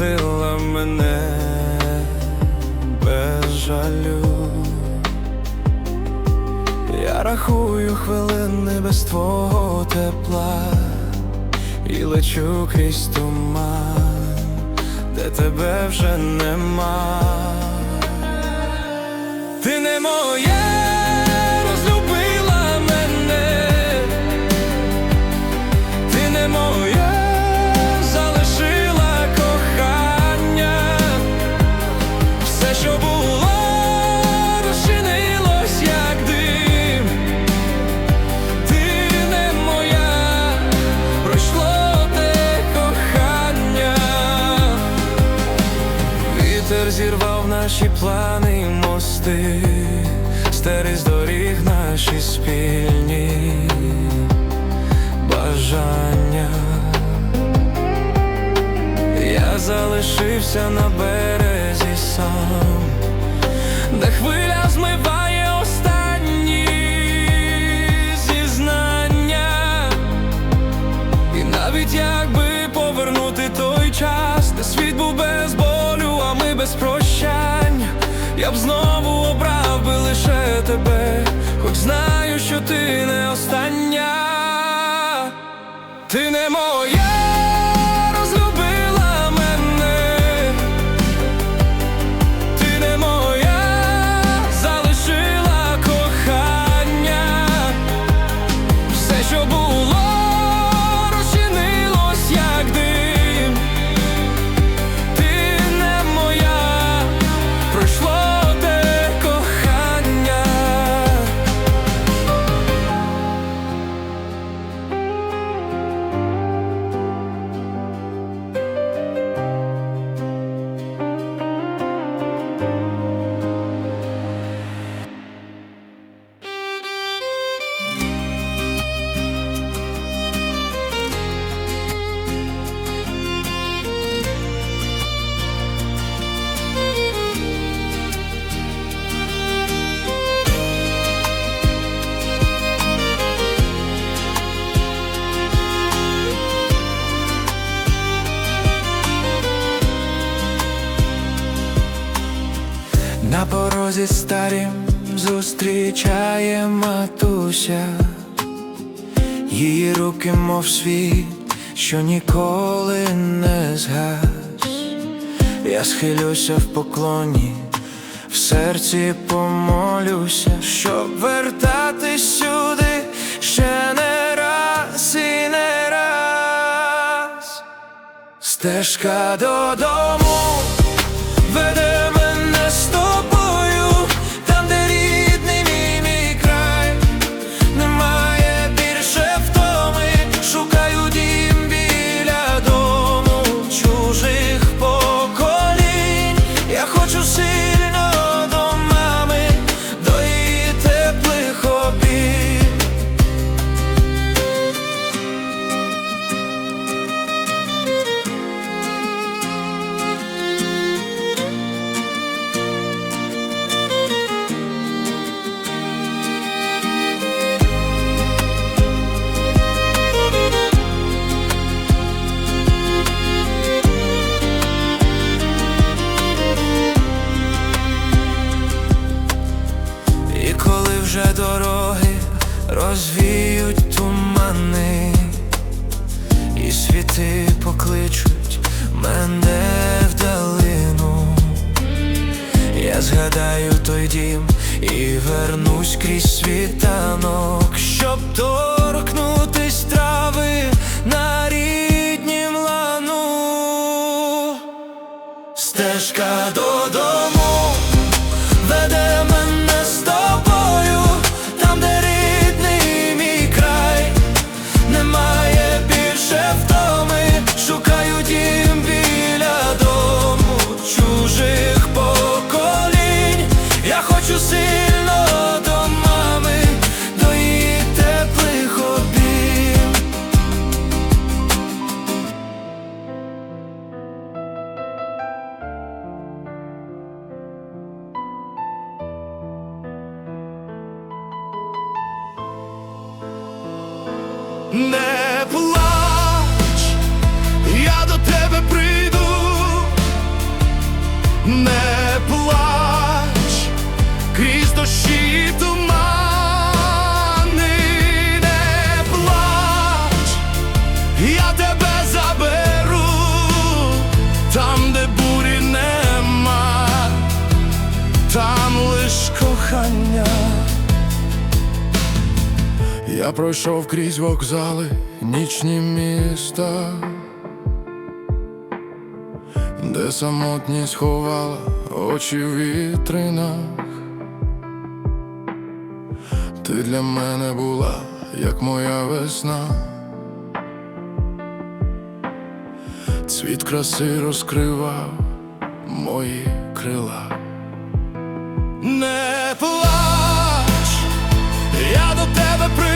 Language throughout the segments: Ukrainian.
відпустила мене без жалю. Я рахую хвилини без твого тепла і лечу крізь туман, де тебе вже нема. Ти не моє плани мости, стери з доріг наші спільні бажання. Я залишився на березі сам, де хвиля змиває я б знову обрав би лише тебе, хоч знаю, що ти не остання, ти не моя зустрічає матуся, її руки, мов світ, що ніколи не згас. Я схилюся в поклоні, в серці помолюся, щоб вертатись сюди ще не раз і не раз. Стежка додому пройшов крізь вокзали, нічні міста, де самотність ховала очі в вітринах. Ти для мене була, як моя весна. Цвіт краси розкривав мої крила. Не плач, я до тебе прийду,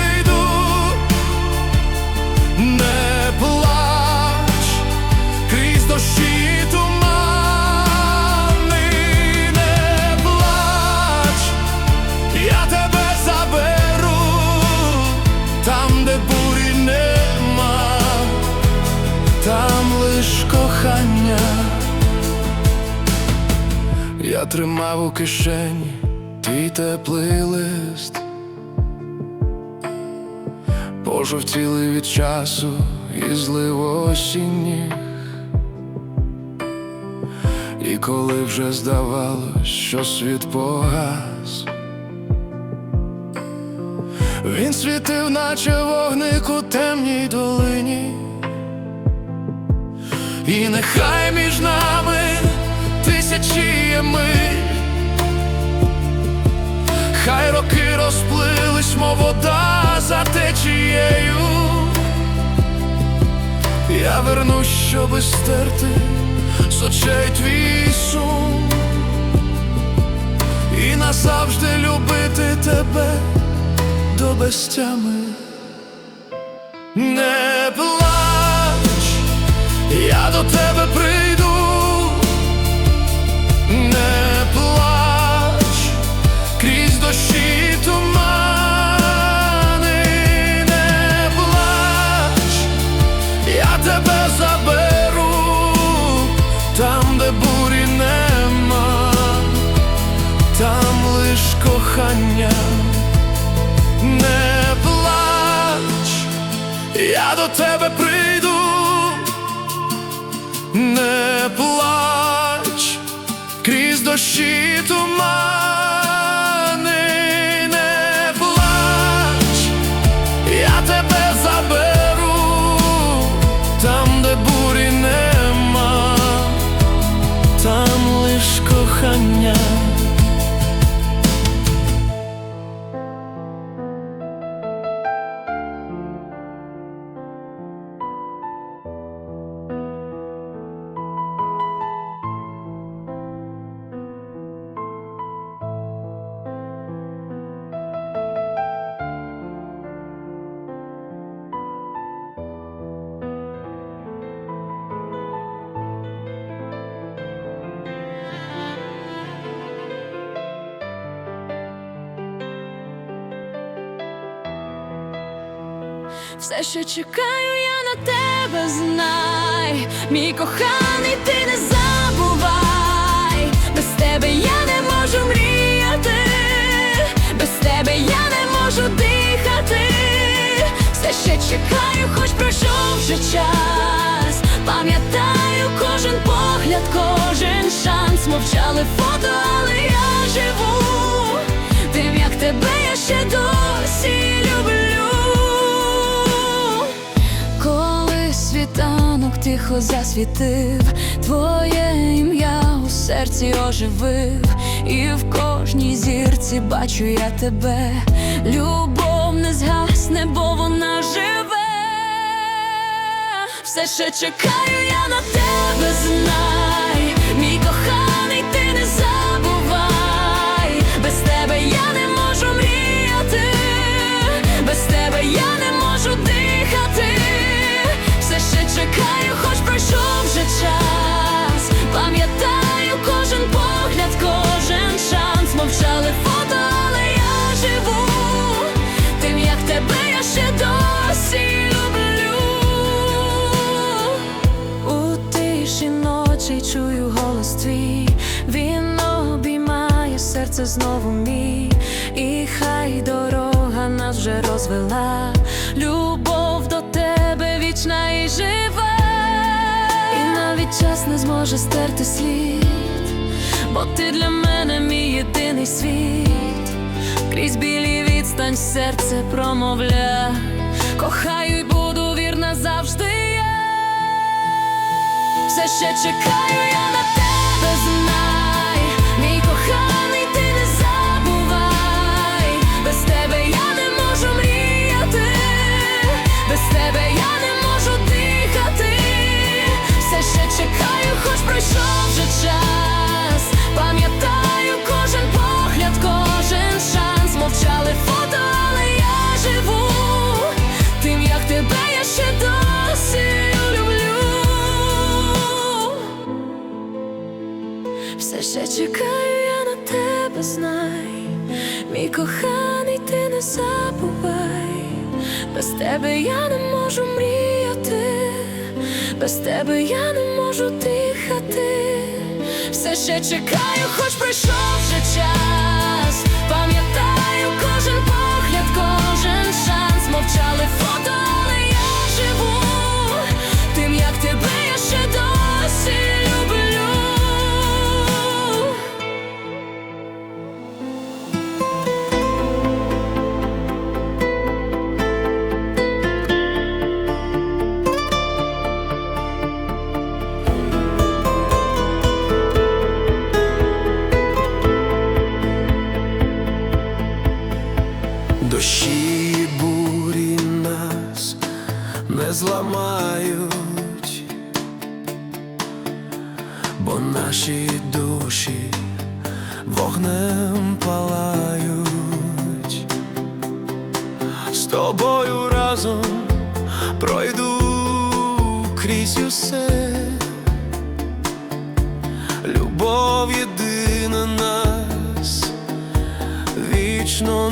тримав у кишені твій теплий лист, пожовтіли від часу і злив осінніх. І коли вже здавалось, що світ погас, він світив, наче вогник у темній долині, і нехай між нами тисячі миль Хай роки розплились, мов вода за течією. Я вернусь, щоби стерти з очей твій сум. І назавжди любити тебе до безтями дощі не плач, я тебе заберу, там, де бурі нема, там лиш кохання, не плач, я до тебе прийду. Не плач, крізь дощі Все, що чекаю, я на тебе знай, мій коханий, ти не забувай, без тебе я не можу мріяти, без тебе я не можу дихати, все ще чекаю, хоч пройшов вже час. Пам'ятаю кожен погляд, кожен шанс, мовчали фото, але я живу. Тим, як тебе я ще досі тихо засвітив, твоє ім'я у серці оживив, і в кожній зірці бачу я тебе. Любов не згасне, бо вона живе. Все ще чекаю я на тебе, знай, мій коханий, ти не забувай, без тебе я не можу мріяти, без тебе я не можу дихати, все ще чекаю, знову мій, і хай дорога нас вже розвела. Любов до тебе вічна і жива, і навіть час не зможе стерти слід, бо ти для мене мій єдиний світ, крізь білі відстань серце промовля, кохаю й буду вірна завжди. я Все ще чекаю я на тебе. вже час, пам'ятаю кожен погляд, кожен шанс, мовчали фото, але я живу, тим як тебе я ще досі люблю. Все ще чекаю я на тебе, знай, мій коханий, ти не забувай, без тебе я не можу мріяти без тебе я не можу дихати, все ще чекаю, хоч пройшов вже час. Пам'ятаю кожен погляд, кожен шанс, мовчали фото. вогнем палають, з тобою разом пройду крізь усе, любов єдина нас вічно.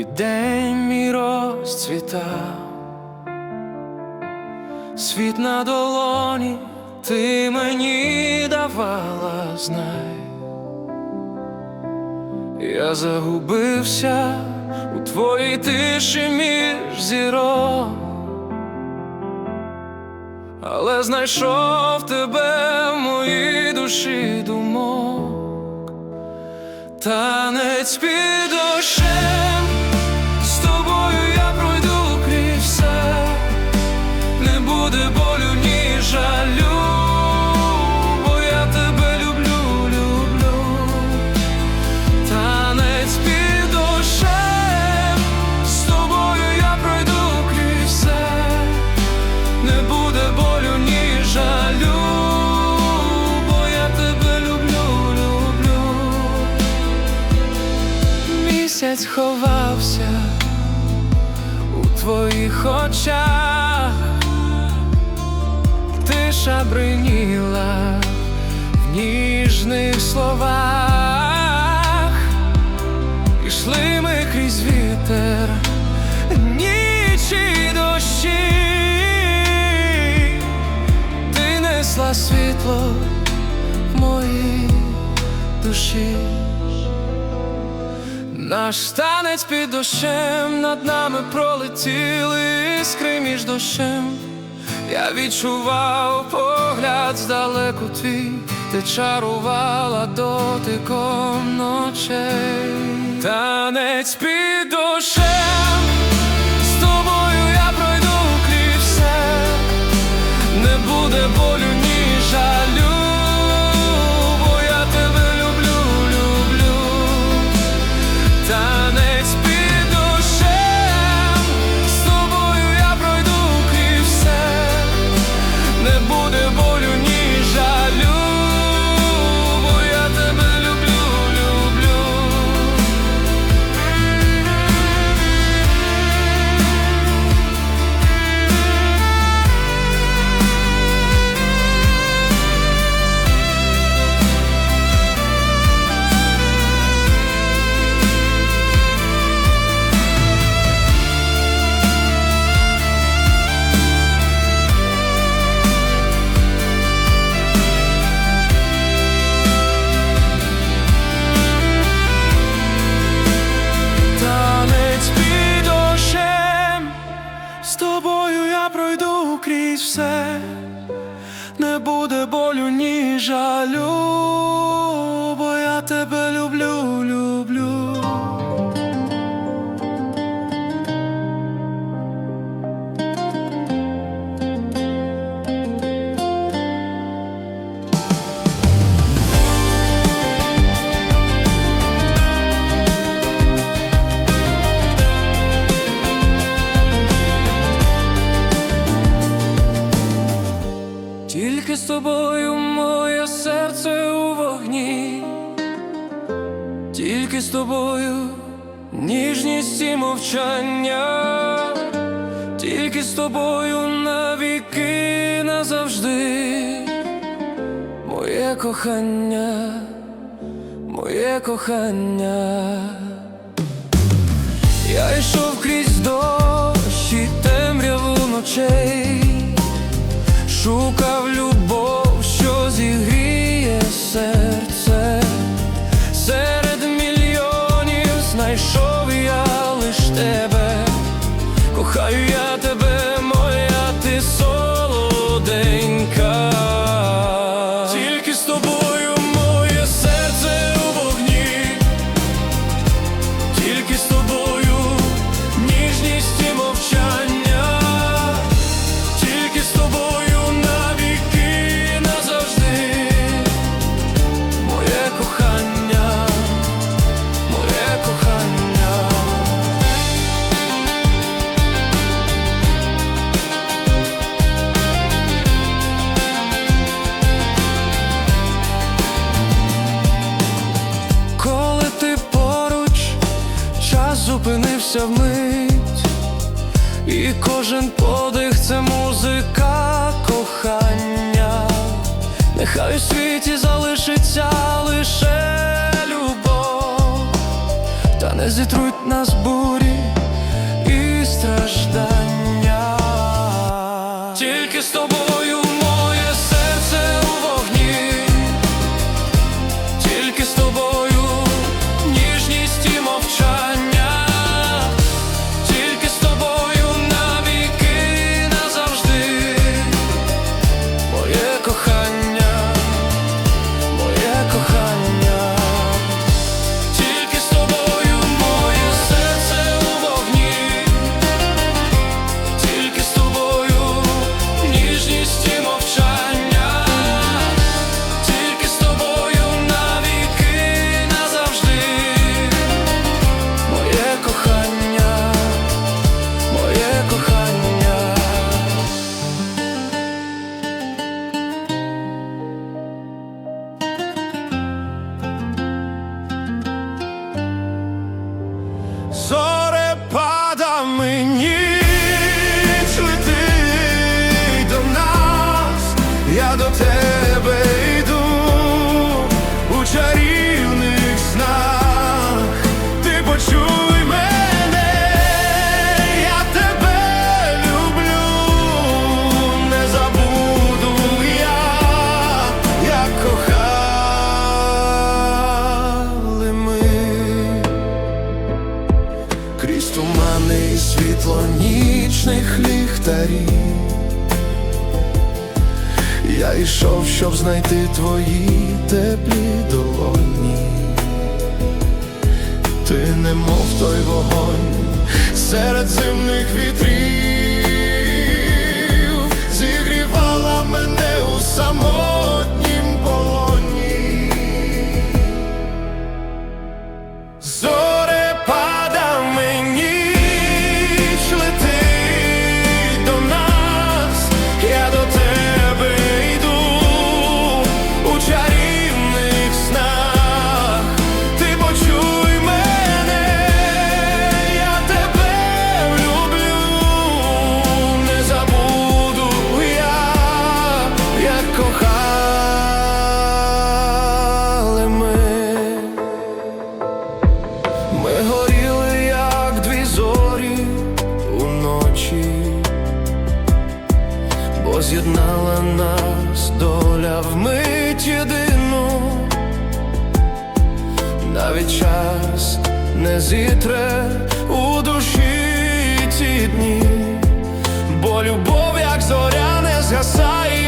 І день мій розцвітав, світ на долоні ти мені давала, знай, я загубився у твоїй тиші між зірок, але знайшов тебе в моїй душі думок, танець під дощем, очах, тиша бриніла в ніжних словах, ішли ми крізь вітер, нічі дощі, ти несла світло в моїй душі. Наш танець під дощем над нами пролетіли іскри між дощем. Я відчував погляд здалеку твій, ти чарувала дотиком ночей. Танець під дощем, з тобою я пройду крізь все, не буде болю, бо Я йшов крізь дощ і темряву ночей. Шукав любов, що зігріє серце, до тебе йду у чарівних снах, ти почуй мене, я тебе люблю, не забуду я, як кохали ми. Крізь тумани світло нічних ліхтарів. прийшов, щоб знайти твої теплі долоні, ти немов той вогонь серед земних вітрів. навіть час не зітре у душі ці дні, бо любов, як зоря, не згасає.